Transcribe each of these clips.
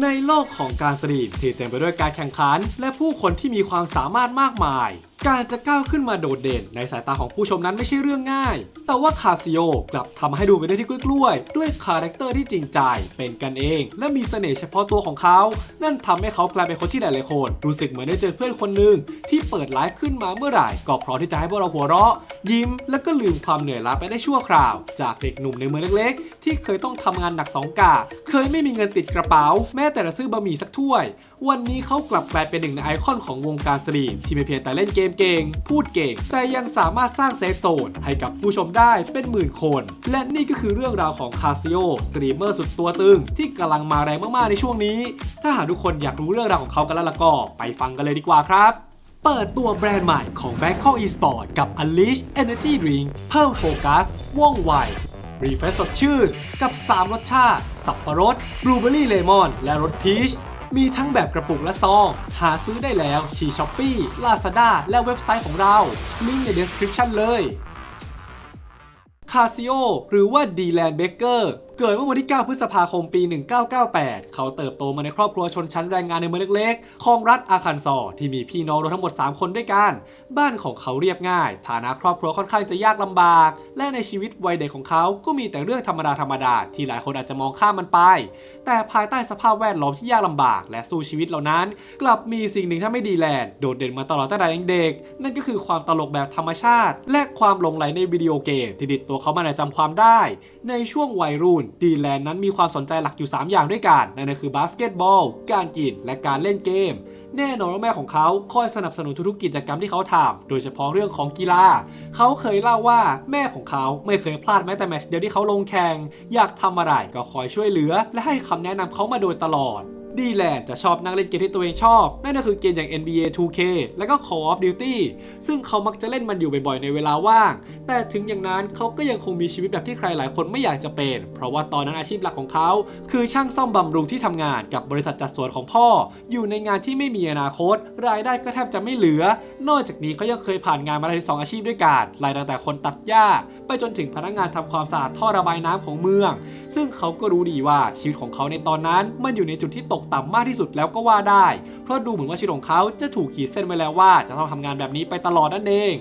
ในโลกของการสตรีมที่เต็มไปด้วยการแข่งขัน และผู้คนที่มีความสามารถมากมายการจะก้าวขึ้นมาโดดเด่นในสายตาของผู้ชมนั้นไม่ใช่เรื่องง่าย แต่ว่าคาซิโอกลับทำให้ดูเป็นเรื่องที่กล้วยๆ ด้วยคาแรคเตอร์ที่จริงใจ เป็นกันเอง และมีเสน่ห์เฉพาะตัวของเขา นั่นทำให้เขากลายเป็นคนที่หลายๆคน รู้สึกเหมือนได้เจอเพื่อนคนหนึ่งที่เปิดไลฟ์ขึ้นมาเมื่อไหร่ ก็พร้อมที่จะให้พวกเราหัวเราะ ยิ้ม แล้วก็ลืมความเหนื่อยล้าไปได้ชั่วคราว จากเด็กหนุ่มในเมืองเล็กๆ ที่เคยต้องทำงานหนักสองกะเคยไม่มีเงินติดกระเป๋า แม้แต่จะซื้อบะหมี่สักถ้วย วันนี้เขากลับกลายเป็นหนึ่งในไอคอนของวงการสตรีมที่ไม่เพียงแต่เล่นเกมเก่ง พูดเก่ง แต่ยังสามารถสร้างเซฟโซนให้กับผู้ชมได้เป็นหมื่นคน และนี่ก็คือเรื่องราวของคาซิโอสตรีมเมอร์สุดตัวตึง ที่กำลังมาแรงมาก ๆ ในช่วงนี้ ถ้าหากทุกคนอยากรู้เรื่องราวของเขากันแล้วล่ะก็ ไปฟังกันเลยดีกว่าครับเปิดตัวแบรนด์ใหม่ของ Bangkok Esport กับ Unleash Energy Drink เพิ่มโฟกัส ว่องไว รีเฟรชสดชื่น กับ 3 รสชาติ สับปะรด บลูเบอรี่เลมอน และรสพีช มีทั้งแบบกระปุกและซอง หาซื้อได้แล้วที่ช้อปปี้ลาซาด้าและเว็บไซต์ของเรา ลิงก์ใน description เลยคาซิโอหรือว่าดีแลนเบเกิดเมื่อวันที่ 9 พฤษภาคม ปี 1998 เขาเติบโตมาในครอบครัวชนชั้นแรงงานในเมืองเล็กๆ ของรัฐอาคันซอที่มีพี่น้องรวมทั้งหมด 3 คนด้วยกัน บ้านของเขาเรียบง่าย ฐานะครอบครัวค่อนข้างจะยากลำบาก และในชีวิตวัยเด็กของเขาก็มีแต่เรื่องธรรมดาธรรมดาๆที่หลายคนอาจจะมองข้ามมันไป แต่ภายใต้สภาพแวดล้อมที่ยากลำบาก และสู้ชีวิตเหล่านั้น กลับมีสิ่งหนึ่งที่ไม่ดีแลนโดดเด่นมาตลอดตั้งแต่ยังเด็กนั่นก็คือความตลกแบบธรรมชาติ และความหลงไหลในวิดีโอเกมที่ติดตัวเขามาในจำความได้ ในช่วงวัยรุ่นดีแลนด์นั้นมีความสนใจหลักอยู่ 3 อย่างด้วยกัน นั่นก็คือบาสเกตบอล การกิน และการเล่นเกม แน่นอนว่าแม่ของเขาคอยสนับสนุนทุกๆกิจกรรมที่เขาทำ โดยเฉพาะเรื่องของกีฬา เขาเคยเล่าว่าแม่ของเขาไม่เคยพลาดแม้แต่แมตช์เดียวที่เขาลงแข่ง อยากทำอะไรก็คอยช่วยเหลือ และให้คำแนะนำเขามาโดยตลอด ดีแลนจะชอบนั่งเล่นเกมที่ตัวเองชอบ นั่นก็คือเกมอย่าง NBA 2K และก็ Call of Duty ซึ่งเขามักจะเล่นมันอยู่บ่อยๆ ในเวลาว่าง แต่ถึงอย่างนั้นเขาก็ยังคงมีชีวิตแบบที่ใครหลายคนไม่อยากจะเป็น เพราะว่าตอนนั้นอาชีพหลักของเขา คือช่างซ่อมบำรุงที่ทำงานกับบริษัทจัดสวนของพ่อ อยู่ในงานที่ไม่มีอนาคต รายได้ก็แทบจะไม่เหลือ นอกจากนี้เขายังเคยผ่านงานมาได้ถึงสองอาชีพด้วยกันรายตั้งแต่คนตัดหญ้า ไปจนถึงพนักงานทำความสะอาดท่อระบายน้ำของเมือง ซึ่งเขาก็รู้ดีว่าชีวิตของเขาในตอนนั้นมันอยู่ในจุดที่ตกต่ำมากที่สุดแล้วก็ว่าได้ เพราะดูเหมือนว่าชีวิตของเขาจะถูกขีดเส้นไว้แล้วว่า จะต้องทำงานแบบนี้ไปตลอดนั่นเอง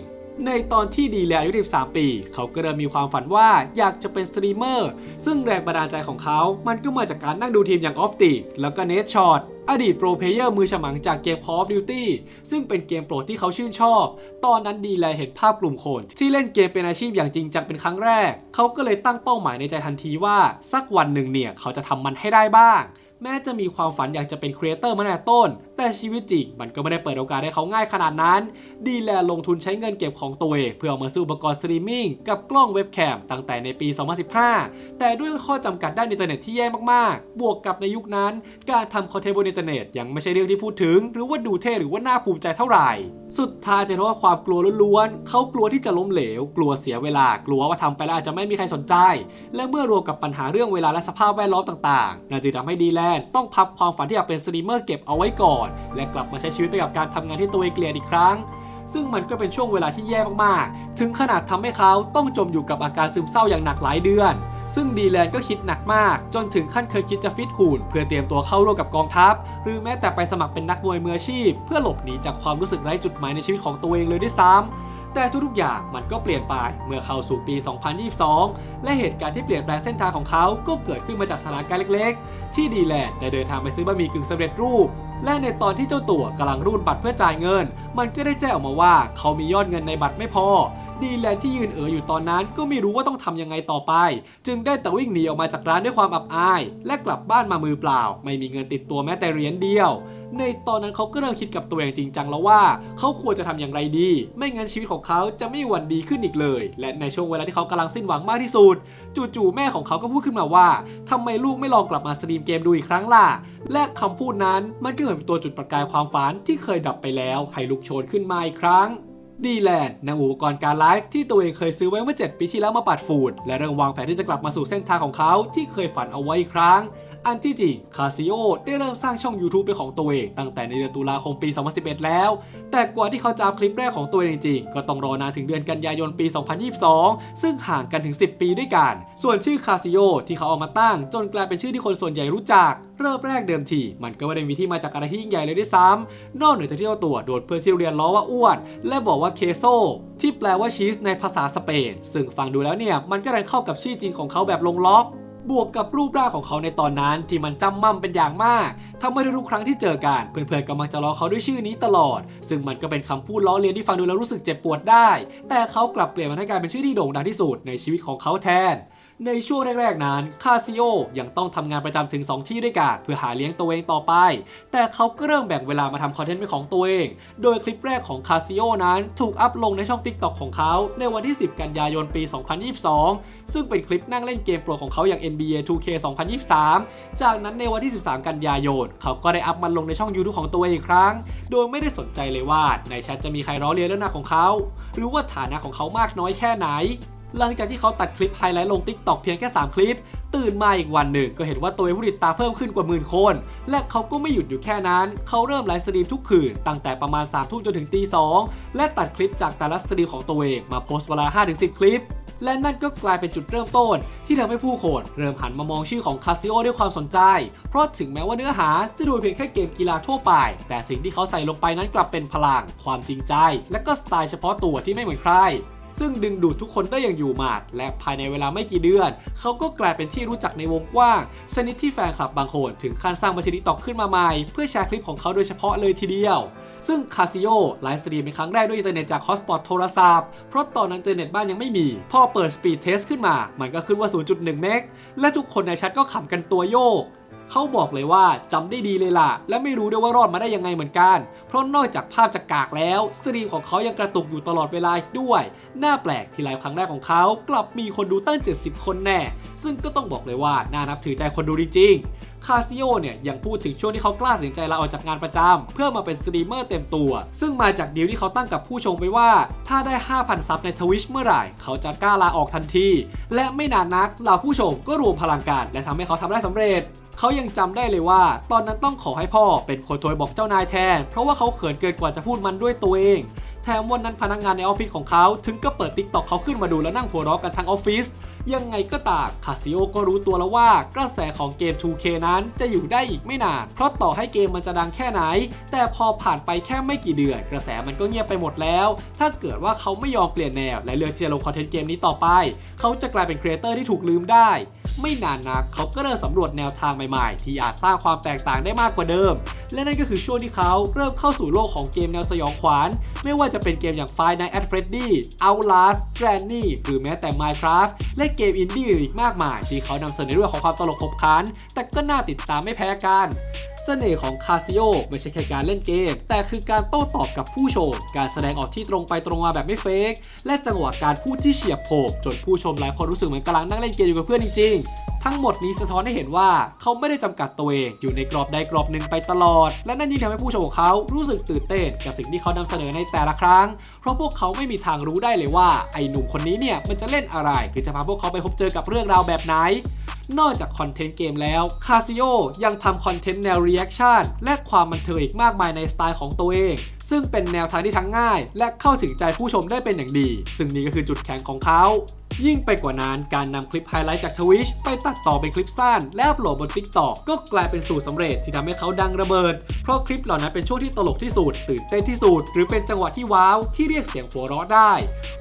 ในตอนที่ดีแลอายุ 13 ปี เขาก็เริ่มมีความฝันว่าอยากจะเป็นสตรีมเมอร์ ซึ่งแรงบันดาลใจของเขา มันก็มาจากการนั่งดูทีมอย่างออฟติกแล้วก็เนทช็อตอดีตโปรเพเยอร์มือฉมังจากเกม Call of Duty ซึ่งเป็นเกมโปรดที่เขาชื่นชอบ ตอนนั้นดีแลเห็นภาพกลุ่มคน ที่เล่นเกมเป็นอาชีพอย่างจริงจังเป็นครั้งแรก เขาก็เลยตั้งเป้าหมายในใจทันทีว่า สักวันหนึ่งเนี่ย เขาจะทำมันให้ได้บ้าง แม้จะมีความฝันอยากจะเป็นครีเอเตอร์มาแต่ต้น แต่ชีวิตจริงมันก็ไม่ได้เปิดโอกาสให้เขาง่ายขนาดนั้น ดีแลลงทุนใช้เงินเก็บของตัวเองเพื่อเอามาซื้ออุปกรณ์สตรีมมิ่งกับกล้องเว็บแคมตั้งแต่ในปี 2015 แต่ด้วยข้อจำกัดด้านอินเทอร์เน็ตที่แย่มากๆ บวกกับในยุคนั้น การทำคอนเทนต์บนอินเทอร์เน็ตยังไม่ใช่เรื่องที่พูดถึง หรือว่าดูเท่หรือว่าน่าภูมิใจเท่าไหร่ สุดท้ายจะเพราะว่าความกลัวล้วนๆเขากลัวที่จะล้มเหลว กลัวเสียเวลากลัวว่าทำไปแล้วอาจจะไม่มีใครสนใจ และเมื่อรวมกับปัญหาเรื่องเวลาและสภาพแวดล้อมต่างๆนั่นจึงทำให้ดีแลนด์ต้องพับความฝันที่อยากเป็นสตรีมเมอร์เก็บเอาไว้ก่อน และกลับมาใช้ชีวิตไปกับการทำงานที่ตัวเองเกลียดอีกครั้ง ซึ่งมันก็เป็นช่วงเวลาที่แย่มากๆ ถึงขนาดทำให้เขาต้องจมอยู่กับอาการซึมเศร้าอย่างหนักหลายเดือน ซึ่งดีแลนก็คิดหนักมาก จนถึงขั้นเคยคิดจะฟิตหุ่นเพื่อเตรียมตัวเข้าร่วมกับกองทัพ หรือแม้แต่ไปสมัครเป็นนักมวยมืออาชีพ เพื่อหลบหนีจากความรู้สึกไร้จุดหมายในชีวิตของตัวเองเลยด้วยซ้ำ แต่ทุกๆอย่างมันก็เปลี่ยนไปเมื่อเข้าสู่ปี 2022 และเหตุการณ์ที่เปลี่ยนแปลงเส้นทางของเขาก็เกิดขึ้นมาจากสถานการณ์เล็กๆ ที่ดีแลนด์ได้เดินทางไปซื้อบะหมี่กึ่งสำเร็จรูป และในตอนที่เจ้าตัวกำลังรูดบัตรเพื่อจ่ายเงิน มันก็ได้แจ้งออกมาว่าเขามียอดเงินในบัตรไม่พอ ดีแลนที่ยืนเอ๋ออยู่ตอนนั้นก็ไม่รู้ว่าต้องทำยังไงต่อไป จึงได้แต่วิ่งหนีออกมาจากร้านด้วยความอับอาย และกลับบ้านมามือเปล่า ไม่มีเงินติดตัวแม้แต่เหรียญเดียว ในตอนนั้นเขาก็เริ่มคิดกับตัวเองจริงจังแล้วว่า เขาควรจะทำอย่างไรดี ไม่งั้นชีวิตของเขาจะไม่วันดีขึ้นอีกเลย และในช่วงเวลาที่เขากำลังสิ้นหวังมากที่สุด จู่ๆแม่ของเขาก็พูดขึ้นมาว่าทำไมลูกไม่ลองกลับมาสตรีมเกมดูอีกครั้งล่ะและคำพูดนั้นมันก็เหมือนเป็นตัวจุดประกายความฝันที่เคยดับไปแล้ว ให้ลุกโชนขึ้นมาอีกครั้ง ดีแลนด์นำอุปกรณ์การไลฟ์ที่ตัวเองเคยซื้อไว้เมื่อ 7 ปีที่แล้วมาปัดฝุ่นและเริ่มวางแผนที่จะกลับมาสู่เส้นทางของเขาที่เคยฝันเอาไว้อีกครั้ง อันที่จริงคาซิโอได้เริ่มสร้างช่อง YouTube เป็นของตัวเอง ตั้งแต่ในเดือนตุลาคมปี 2011 แล้ว แต่กว่าที่เขาจะอัพคลิปแรกของตัวเองจริงๆก็ต้องรอนานถึงเดือนกันยายนปี 2022 ซึ่งห่างกันถึง 10 ปีด้วยกัน ส่วนชื่อคาซิโอที่เขาเอามาตั้ง จนกลายเป็นชื่อที่คนส่วนใหญ่รู้จัก เริ่มแรกเดิมที มันก็ไม่ได้มีที่มาจากอะไรที่ยิ่งใหญ่เลยด้วยซ้ำนอกเหนือจากที่เจ้าตัวโดนเพื่อนที่เรียนล้อว่าอ้วน และบอกว่าเคโซที่แปลว่าชีสในภาษาสเปน ซึ่งฟังดูแล้วเนี่ย มันก็ดันเข้ากับชื่อจริงของเขาแบบลงล็อก บวกกับรูปร่างของเขาในตอนนั้นที่มันจำมั่มเป็นอย่างมากทำให้ทุกครั้งที่เจอกันเพื่อนๆก็มักจะล้อเขาด้วยชื่อนี้ตลอด ซึ่งมันก็เป็นคำพูดล้อเลียนที่ฟังดูแล้วรู้สึกเจ็บปวดได้ แต่เขากลับเปลี่ยนมันให้กลายเป็นชื่อที่โด่งดังที่สุดในชีวิตของเขาแทน ในช่วงแรกๆนั้นคาซิโอยังต้องทำงานประจำถึง 2 ที่ด้วยกันเพื่อหาเลี้ยงตัวเองต่อไป แต่เขาก็เริ่มแบ่งเวลามาทำคอนเทนต์เป็นของตัวเอง โดยคลิปแรกของคาซิโอนั้นถูกอัพลงในช่อง TikTok ของเขา ในวันที่ 10 กันยายนปี 2022 ซึ่งเป็นคลิปนั่งเล่นเกมโปรของเขาอย่าง NBA 2K 2023 จากนั้นในวันที่ 13 กันยายน เขาก็ได้อัพมันลงในช่อง YouTube ของตัวเองอีกครั้ง โดยไม่ได้สนใจเลยว่าในแชทจะมีใครล้อเลียนเรื่องหน้าของเขา หรือว่าฐานะของเขามากน้อยแค่ไหน หลังจากที่เขาตัดคลิปไฮไลท์ลง TikTok เพียงแค่ 3 คลิป ตื่นมาอีกวันหนึ่งก็เห็นว่าตัวเองผู้ติดตามเพิ่มขึ้นกว่าหมื่นคน และเขาก็ไม่หยุดอยู่แค่นั้น เขาเริ่มไลฟ์สตรีมทุกคืน ตั้งแต่ประมาณ3ามทุ่มจนถึงตีสองและตัดคลิปจากแต่ละสตรีมของตัวเองมาโพสต์เวลา 5-10 คลิปและนั่นก็กลายเป็นจุดเริ่มต้น ที่ทำให้ผู้คนเริ่มหันมามองชื่อของคาซิโอด้วยความสนใจ เพราะถึงแม้ว่าเนื้อหาจะดูเพียงแค่เกมกีฬาทั่วไป แต่สิ่งที่เขาใส่ลงไปนั้นกลับเป็นพลัง ความจริงใจ และก็สไตล์เฉพาะตัวที่ไม่เหมือนใคร ซึ่งดึงดูดทุกคนได้อย่างอยู่หมาด และภายในเวลาไม่กี่เดือน เขาก็กลายเป็นที่รู้จักในวงกว้าง ชนิดที่แฟนคลับบางคนถึงขั้นสร้างบัญชีติ๊กต็อกขึ้นมาใหม่ เพื่อแชร์คลิปของเขาโดยเฉพาะเลยทีเดียว ซึ่งคาซิโอไลฟ์สตรีมเป็นครั้งแรกด้วยอินเทอร์เน็ตจากฮอสปอตโทรศัพท์ เพราะตอนนั้นอินเทอร์เน็ตบ้านยังไม่มี พอเปิดสปีดเทสขึ้นมา มันก็ขึ้นว่า 0.1 เมก และทุกคนในแชทก็ขำกันตัวโยก เขาบอกเลยว่าจำได้ดีเลยล่ะ และไม่รู้ด้วยว่ารอดมาได้ยังไงเหมือนกัน เพราะนอกจากภาพจะกากแล้ว สตรีมของเขายังกระตุกอยู่ตลอดเวลาด้วย น่าแปลกที่ไลฟ์ครั้งแรกของเขา กลับมีคนดูตั้ง 70 คนแน่ ซึ่งก็ต้องบอกเลยว่า น่านับถือใจคนดูจริงๆคาซิโอเนี่ยยังพูดถึงช่วงที่เขากล้าตัดสินใจลาออกจากงานประจำเพื่อมาเป็นสตรีมเมอร์เต็มตัว ซึ่งมาจากดีลที่เขาตั้งกับผู้ชมไว้ว่า ถ้าได้ 5,000 ซับในทวิชเมื่อไหร่ เขาจะกล้าลาออกทันที และไม่นานนักเหล่าผู้ชมก็รวมพลังกันและทำให้เขาทำได้สำเร็จ เขายังจำได้เลยว่า ตอนนั้นต้องขอให้พ่อเป็นคนโทรบอกเจ้านายแทน เพราะว่าเขาเขินเกินกว่าจะพูดมันด้วยตัวเอง แถมวันนั้นพนักงานในออฟฟิศของเขาถึงก็เปิดติ๊กต็อกเขาขึ้นมาดูแล้วนั่งหัวเราะกันทั้งออฟฟิศยังไงก็ตามคาซิโอก็รู้ตัวแล้วว่ากระแสของเกม 2K นั้นจะอยู่ได้อีกไม่นาน เพราะต่อให้เกมมันจะดังแค่ไหน แต่พอผ่านไปแค่ไม่กี่เดือน กระแสมันก็เงียบไปหมดแล้ว ถ้าเกิดว่าเขาไม่ยอมเปลี่ยนแนว และเลือกที่จะลงคอนเทนต์เกมนี้ต่อไป เขาจะกลายเป็นครีเอเตอร์ที่ถูกลืมได้ ไม่นานนักเขาก็เริ่มสำรวจแนวทางใหม่ๆ ที่อาจสร้างความแตกต่างได้มากกว่าเดิม และนั่นก็คือช่วงที่เขาเริ่มเข้าสู่โลกของเกมแนวสยองขวัญไม่ว่าจะเป็นเกมอย่าง Five Nights at Freddy Outlast Granny หรือแม้แต่ Minecraft และเกมอินดี้อื่นอีกมากมาย ที่เขานำเสนอเรื่องของความตลกขบขันแต่ก็น่าติดตามไม่แพ้กัน เสน่ห์ของคาซิโอไม่ใช่แค่การเล่นเกม แต่คือการโต้ตอบกับผู้ชม การแสดงออกที่ตรงไปตรงมาแบบไม่เฟกและจังหวะการพูดที่เฉียบคมจนผู้ชมหลายคนรู้สึกเหมือนกำลังนั่งเล่นเกมอยู่กับเพื่อนจริงๆ ทั้งหมดนี้สะท้อนให้เห็นว่าเขาไม่ได้จำกัดตัวเองอยู่ในกรอบใดกรอบหนึ่งไปตลอด และนั่นยิ่งทำให้ผู้ชมของเขารู้สึกตื่นเต้นกับสิ่งที่เขานำเสนอในแต่ละครั้ง เพราะพวกเขาไม่มีทางรู้ได้เลยว่าไอ้หนุ่มคนนี้เนี่ยมันจะเล่นอะไรหรือจะพาพวกเขาไปพบเจอกับเรื่องราวแบบไหน นอกจากคอนเทนต์เกมแล้วคาซิโอยังทำคอนเทนต์แนวเรีแอคชั่นและความบันเทิงอีกมากมายในสไตล์ของตัวเอง ซึ่งเป็นแนวทางที่ทั้งง่าย และเข้าถึงใจผู้ชมได้เป็นอย่างดี ซึ่งนี่ก็คือจุดแข็งของเขา ยิ่งไปกว่านั้นการนำคลิปไฮไลท์จากทวิชไปตัดต่อเป็นคลิปสั้นและอัพโหลดบน TikTok ก็กลายเป็นสูตรสำเร็จที่ทำให้เขาดังระเบิด เพราะคลิปเหล่านั้นเป็นช่วงที่ตลกที่สุด ตื่นเต้นที่สุด หรือเป็นจังหวะที่ว้าวที่เรียกเสียงหัวเราะได้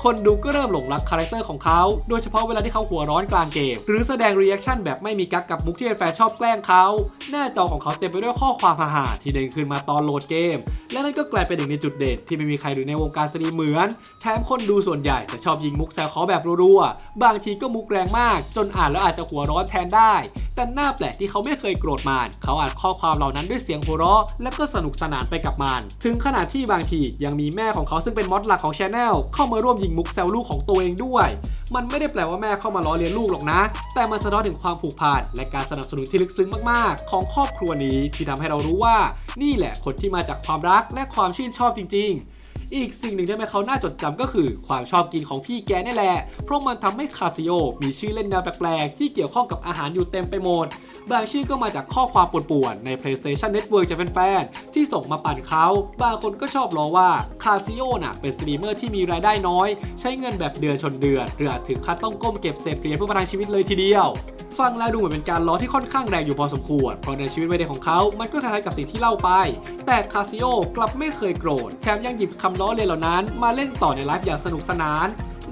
คนดูก็เริ่มหลงรักคาแรคเตอร์ของเขา โดยเฉพาะเวลาที่เขาหัวร้อนกลางเกม หรือแสดงรีแอคชั่นแบบไม่มีกักกับมุกที่แฟนๆชอบแกล้งเขาหน้าจอของเขาเต็มไปด้วยข้อความฮาๆที่เด้งขึ้นมาตอนโหลดเกม และนั่นก็กลายเป็นหนึ่งในจุดเด่นที่ไม่มีใครหรือในวงการสตรีมเหมือน แถมคนดูส่วนใหญ่จะชอบยิงมุกแซวเขาแบบรัวบางทีก็มุกแรงมาก จนอ่านแล้วอาจจะหัวร้อนแทนได้ แต่หน้าแปลกที่เขาไม่เคยโกรธมานเขาอ่านข้อความเหล่านั้นด้วยเสียงหัวเราะ และก็สนุกสนานไปกับมัน ถึงขนาดที่บางทียังมีแม่ของเขาซึ่งเป็นมอดหลักของช anel เข้ามาร่วมยิงมุกแซวลูกของตัวเองด้วย มันไม่ได้แปลว่าแม่เข้ามาล้อเลียนลูกหรอกนะ แต่มันสะท้อนถึงความผูกพันและการสนับสนุนที่ลึกซึ้งมากๆ ของครอบครัวนี้ที่ทำให้เรารู้ว่า นี่แหละคนที่มาจากความรักและความชื่นชอบจริง ๆ อีกสิ่งหนึ่งที่ทำให้เขาน่าจดจำก็คือ ความชอบกินของพี่แกนี่แหละ เพราะมันทำให้คาซิโอมีชื่อเล่นแนวแปลกๆ ที่เกี่ยวข้องกับอาหารอยู่เต็มไปหมด บางชื่อก็มาจากข้อความป่วนๆ ใน PlayStation Network จากแฟนๆ ที่ส่งมาปั่นเขา บางคนก็ชอบล้อว่าคาซิโอน่ะเป็นสตรีมเมอร์ที่มีรายได้น้อย ใช้เงินแบบเดือนชนเดือนหรืออาจถึงขั้นต้องก้มเก็บเศษเหรียญเพื่อประทังชีวิตเลยทีเดียว ฟังแล้วดูเหมือนเป็นการล้อที่ค่อนข้างแรงอยู่พอสมควร เพราะในชีวิตวัยเด็กของเขา มันก็คล้ายๆกับสิ่งที่เล่าไป แต่คาซิโอกลับไม่เคยโกรธ แถมยังหยิบคำล้อเลียนเหล่านั้น มาเล่นต่อในไลฟ์อย่างสนุกสนาน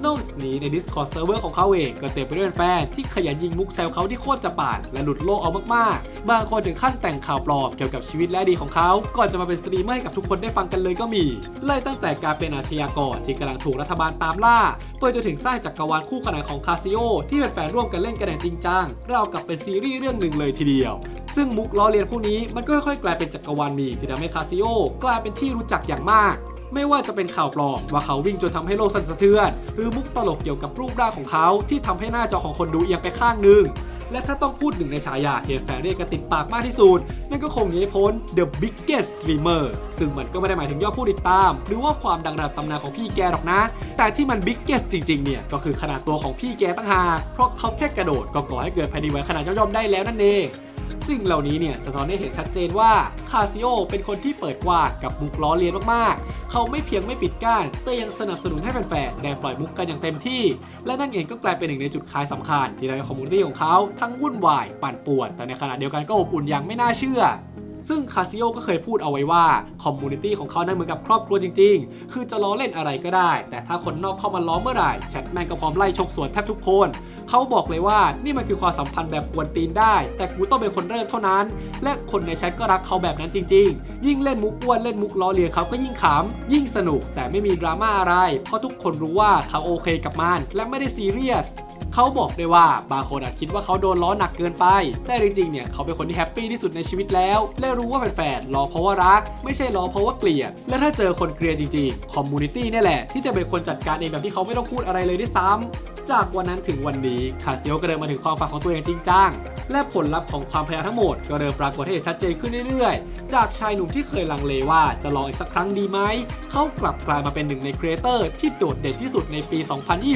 นอกจากนี้ใน Discord Server ของเขาเองก็เต็มไปด้วยแฟนที่ขยันยิงมุกแซวเขาที่โคตรจะปาดและหลุดโลกเอามากๆ บางคนถึงขั้นแต่งข่าวปลอมเกี่ยวกับชีวิตและดีของเขา ก่อนจะมาเป็นสตรีมเมอร์ให้กับทุกคนได้ฟังกันเลยก็มี ไล่ตั้งแต่การเป็นอาชญากรที่กำลังถูกรัฐบาลตามล่าเปิดจนถึงสร้างจักรวาลคู่ขนานของคาซิโอที่เป็นแฟนร่วมกันเล่นกันอย่างจริงจังราวกับเป็นซีรีส์เรื่องหนึ่งเลยทีเดียว ซึ่งมุกล้อเลียนพวกนี้มันก็ค่อยๆ กลายเป็นจักรวาลมีที่ทำให้คาซิโอกลายเป็นที่รู้จักอย่างมาก ไม่ว่าจะเป็นข่าวปลอมว่าเขาวิ่งจนทำให้โลกสั่นสะเทือน หรือมุกตลกเกี่ยวกับรูปร่างของเขา ที่ทำให้หน้าจอของคนดูเอียงไปข้างหนึ่งและถ้าต้องพูดหนึ่งในฉายาที่แฟนเรียกกันติดปากมากที่สุด นั่นก็คงหนีไม่พ้น The Biggest Streamer ซึ่งมันก็ไม่ได้หมายถึงยอดผู้ติดตาม หรือว่าความดังระดับตำนานของพี่แกหรอกนะ แต่ที่มัน Biggest จริง ๆ เนี่ย ก็คือขนาดตัวของพี่แกตั้งหากเพราะเขาแค่กระโดดก็ก่อให้เกิดแผ่นดินไหวขนาดย่อมๆได้แล้วนั่นเอง ซึ่งเหล่านี้เนี่ยสะท้อนให้เห็นชัดเจนว่าคาซิโอเป็นคนที่เปิดกว้างกับมุกล้อเลียนมากๆ เขาไม่เพียงไม่ปิดกั้นแต่ยังสนับสนุนให้แฟนๆได้ปล่อยมุกกันอย่างเต็มที่ และนั่นเองก็กลายเป็นหนึ่งในจุดขายสำคัญ ที่ทำให้คอมมูนิตี้ของเขาทั้งวุ่นวายปั่นป่วน แต่ในขณะเดียวกันก็อบอุ่นอย่างไม่น่าเชื่อ ซึ่งคาซิโอก็เคยพูดเอาไว้ว่าคอมมูนิตี้ของเขานั้นเหมือนกับครอบครัวจริง ๆ คือจะล้อเล่นอะไรก็ได้ แต่ถ้าคนนอกเข้ามาล้อเมื่อไหร่แชทแมนก็พร้อมไล่ชกสวนแทบทุกคน เขาบอกเลยว่านี่มันคือความสัมพันธ์แบบกวนตีนได้ แต่กูต้องเป็นคนเริ่มเท่านั้น และคนในแชทก็รักเขาแบบนั้นจริง ๆ ยิ่งเล่นมุกอ้วนเล่นมุกล้อเลียนเขาก็ยิ่งขำยิ่งสนุกแต่ไม่มีดราม่าอะไร เพราะทุกคนรู้ว่าเขาโอเคกับมันและไม่ได้ซีเรียส เขาบอกได้ว่าบางคนอาจคิดว่าเขาโดนล้อหนักเกินไป แต่จริงๆ เนี่ยเขาเป็นคนที่แฮปปี้ที่สุดในชีวิตแล้ว และรู้ว่าแฟนๆรอเพราะว่ารัก ไม่ใช่รอเพราะว่าเกลียด และถ้าเจอคนเกลียดจริงๆ คอมมูนิตี้นี่แหละที่จะเป็นคนจัดการเองแบบที่เขาไม่ต้องพูดอะไรเลยด้วยซ้ำ จากวันนั้นถึงวันนี้คาซิโอก็เดินมาถึงความฝันของตัวเองจริงจังและผลลัพธ์ของความพยายามทั้งหมดก็เริ่มปรากฏให้เห็นชัดเจนขึ้นเรื่อยๆ จากชายหนุ่มที่เคยลังเลว่าจะลองอีกสักครั้งดีไหม เขากลับกลายมาเป็นหนึ่งในครีเอเตอร์ที่โดดเด่นที่สุดในปี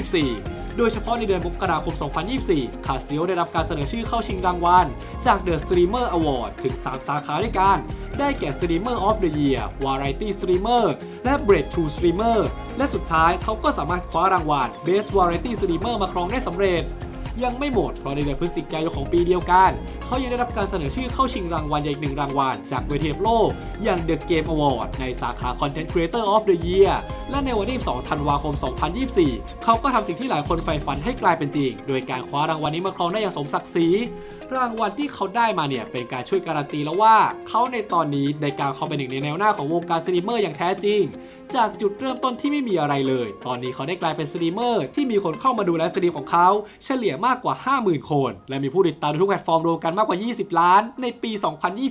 2024 โดยเฉพาะในเดือนมกราคม 2024 คาซิโอได้รับการเสนอชื่อเข้าชิงรางวัล จาก The Streamer Award ถึง 3 สาขาด้วยกัน ได้แก่ Streamer of the Year Variety Streamer และ Breakthrough Streamer และสุดท้ายเขาก็สามารถคว้ารางวัล Best Variety Streamer มาครองได้สำเร็จ ยังไม่หมดเพราะในเดือนพฤศจิกายนของปีเดียวกัน เขายังได้รับการเสนอชื่อเข้าชิงรางวัลใหญ่อีกหนึ่งรางวัลจากเวทีโลก อย่าง The Game Award ในสาขา Content Creator of the Year และในวันที่2ธันวาคม 2024 เขาก็ทำสิ่งที่หลายคนใฝ่ฝันให้กลายเป็นจริง โดยการคว้ารางวัลนี้มาครองได้อย่างสมศักดิ์ศรีรางวัลที่เขาได้มาเนี่ยเป็นการช่วยการันตีแล้วว่า เขาในตอนนี้ได้กาวเข้าเป็นหนึ่งในแนวหน้าของวงการสตรีมเมอร์อย่างแท้จริง จากจุดเริ่มต้นที่ไม่มีอะไรเลย ตอนนี้เขาได้กลายเป็นสตรีมเมอร์ที่มีคนเข้ามาดูไลฟ์สตรีมของเขา เฉลี่ยมากกว่า 50,000 คน และมีผู้ติดตามในทุกแพลตฟอร์มรวมกันมากกว่า 20 ล้าน ในปี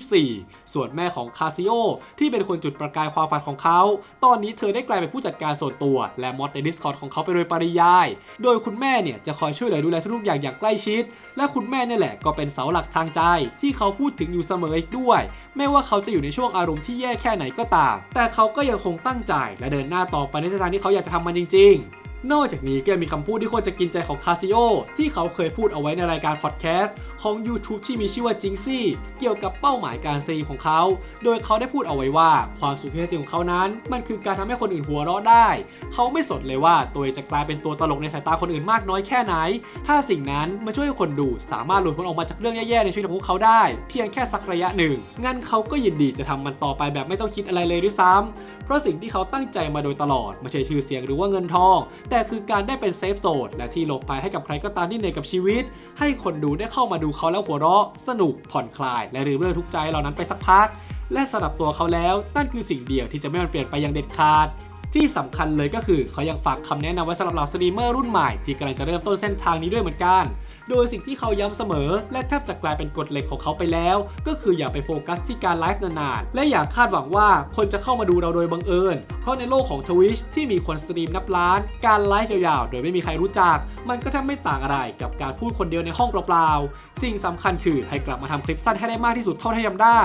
2024 ส่วนแม่ของคาซิโอที่เป็นคนจุดประกายความฝันของเขา ตอนนี้เธอได้กลายเป็นผู้จัดการส่วนตัว และมอดใน Discord ของเขาไปโดยปริยาย โดยคุณแม่เนี่ยจะคอยช่วยเหลือดูแลทุกๆอย่างอย่างใกล้ชิด และคุณแม่เนี่แหละก็เป็นเสาหลักทางใจ ที่เขาพูดถึงอยู่เสมออีกด้วย ไม่ว่าเขาจะอยู่ในช่วงอารมณ์ที่แย่แค่ไหนก็ตาม แต่เขาก็ยังคงตั้งใจและเดินหน้าต่อไปในส้นทางที่เขาอยากจะทำมันจริง ๆ นอกจากนี้ก็ยังมีคำพูดที่โคตรจะกินใจของคาซิโอที่เขาเคยพูดเอาไว้ในรายการพอดแคสต์ของ YouTube ที่มีชื่อว่าจิงซี่เกี่ยวกับเป้าหมายการสตรีมของเขา โดยเขาได้พูดเอาไว้ว่าความสุขที่แท้จริงของเขานั้น มันคือการทำให้คนอื่นหัวเราะได้ เขาไม่สนเลยว่าตัวเองจะกลายเป็นตัวตลกในสายตาคนอื่นมากน้อยแค่ไหน ถ้าสิ่งนั้นมาช่วยให้คนดูสามารถหลุดพ้นออกมาจากเรื่องแย่ๆในชีวิตของพวกเขาได้ เพียงแค่สักระยะหนึ่งงั้นเขาก็ยินดีจะทำมันต่อไปแบบไม่ต้องคิดอะไรเลยด้วยซ้ำเพราะสิ่งที่เขาตั้งใจมาโดยตลอดไม่ใช่ชื่อเสียงหรือว่าเงินทอง แต่คือการได้เป็นเซฟโซนและที่หลบภัยให้กับใครก็ตามที่เหนื่อยกับชีวิต ให้คนดูได้เข้ามาดูเขาแล้วหัวเราะ สนุกผ่อนคลาย และลืมเรื่องทุกใจเหล่านั้นไปสักพัก และสำหรับตัวเขาแล้วนั่นคือสิ่งเดียวที่จะไม่มันเปลี่ยนไปอย่างเด็ดขาด ที่สำคัญเลยก็คือเขายังฝากคำแนะนำไว้สำหรับเหล่าสตรีมเมอร์รุ่นใหม่ที่กำลังจะเริ่มต้นเส้นทางนี้ด้วยเหมือนกัน โดยสิ่งที่เขาย้ำเสมอ และแทบจะกลายเป็นกฎเหล็กของเขาไปแล้ว ก็คืออย่าไปโฟกัสที่การไลฟ์นานๆ และอย่าคาดหวังว่าคนจะเข้ามาดูเราโดยบังเอิญ เพราะในโลกของ Twitch ที่มีคนสตรีมนับล้าน การไลฟ์ยาวๆ โดยไม่มีใครรู้จัก มันก็แทบไม่ต่างอะไรกับการพูดคนเดียวในห้องเปล่าๆ สิ่งสำคัญคือให้กลับมาทำคลิปสั้นให้ได้มากที่สุดเท่าที่ทำได้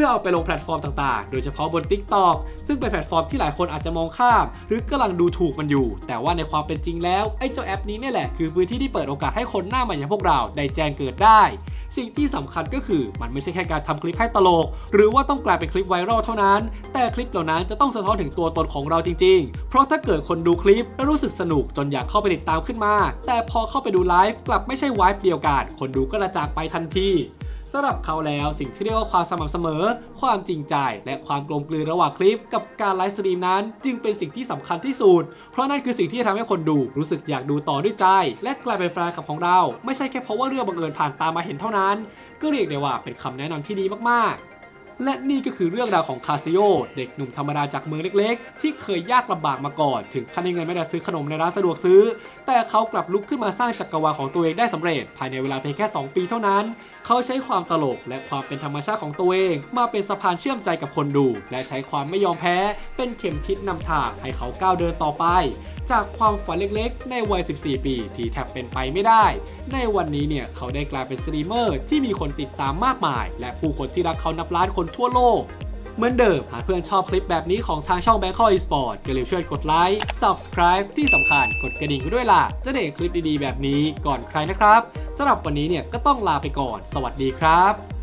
พื่อเอาไปลงแพลตฟอร์มต่างๆ โดยเฉพาะบน TikTok ซึ่งเป็นแพลตฟอร์มที่หลายคนอาจจะมองข้าม หรือกำลังดูถูกมันอยู่ แต่ว่าในความเป็นจริงแล้ว ไอ้เจ้าแอปนี้นี่แหละคือพื้นที่ที่เปิดโอกาสให้คนหน้าใหม่อย่างพวกเราได้แจ้งเกิดได้ สิ่งที่สำคัญก็คือมันไม่ใช่แค่การทำคลิปให้ตลก หรือว่าต้องกลายเป็นคลิปไวรัลเท่านั้น แต่คลิปเหล่านั้นจะต้องสะท้อนถึงตัวตนของเราจริง ๆ เพราะถ้าเกิดคนดูคลิปแล้วรู้สึกสนุกจนอยากเข้าไปติดตามขึ้นมา แต่พอเข้าไปดูไลฟ์กลับไม่ใช่ไวฟ์เดียวกันคนดูก็ระจากไปทันที สำหรับเขาแล้วสิ่งที่เรียกว่าความสม่ำเสมอ ความจริงใจ และความกลมกลืนระหว่างคลิป กับการไลฟ์สตรีมนั้น จึงเป็นสิ่งที่สำคัญที่สุด เพราะนั่นคือสิ่งที่จะทำให้คนดูรู้สึกอยากดูต่อด้วยใจ และกลายเป็นแฟนคลับของเรา ไม่ใช่แค่เพราะว่าเรื่องบังเอิญผ่านตามมาเห็นเท่านั้น ก็เรียกได้ว่าเป็นคำแนะนำที่ดีมากๆ และนี่ก็คือเรื่องราวของคาซิโอเด็กหนุ่มธรรมดาจากเมืองเล็กๆ ที่เคยยากลำบากมาก่อน ถึงขั้นนเงินไม่ได้ซื้อขนมในร้านสะดวกซื้อ แต่เขากลับลุกขึ้นมาสร้างจักรวาลของตัวเองได้สำเร็จ ภายในเวลาเพียงแค่ 2 ปีเท่านั้น เขาใช้ความตลกและความเป็นธรรมชาติของตัวเอง มาเป็นสะพานเชื่อมใจกับคนดู และใช้ความไม่ยอมแพ้ เป็นเข็มทิศนำทางให้เขาก้าวเดินต่อไป จากความฝันเล็กๆ ในวัย 14 ปีที่แทบเป็นไปไม่ได้ ในวันนี้เนี่ยเขาได้กลายเป็นสตรีมเมอร์ที่มีคนติดตามมากมาย และผู้คนที่รักเขานับล้านคนทั่วโลก เหมือนเดิมหากเพื่อนชอบคลิปแบบนี้ของทางช่อง Bangkok Esport ก็อย่าลืมช่วยกดไลค์ Subscribe ที่สำคัญกดกระดิ่งไว้ด้วยล่ะ จะได้เห็นคลิปดีๆแบบนี้ก่อนใครนะครับสำหรับวันนี้เนี่ยก็ต้องลาไปก่อน สวัสดีครับ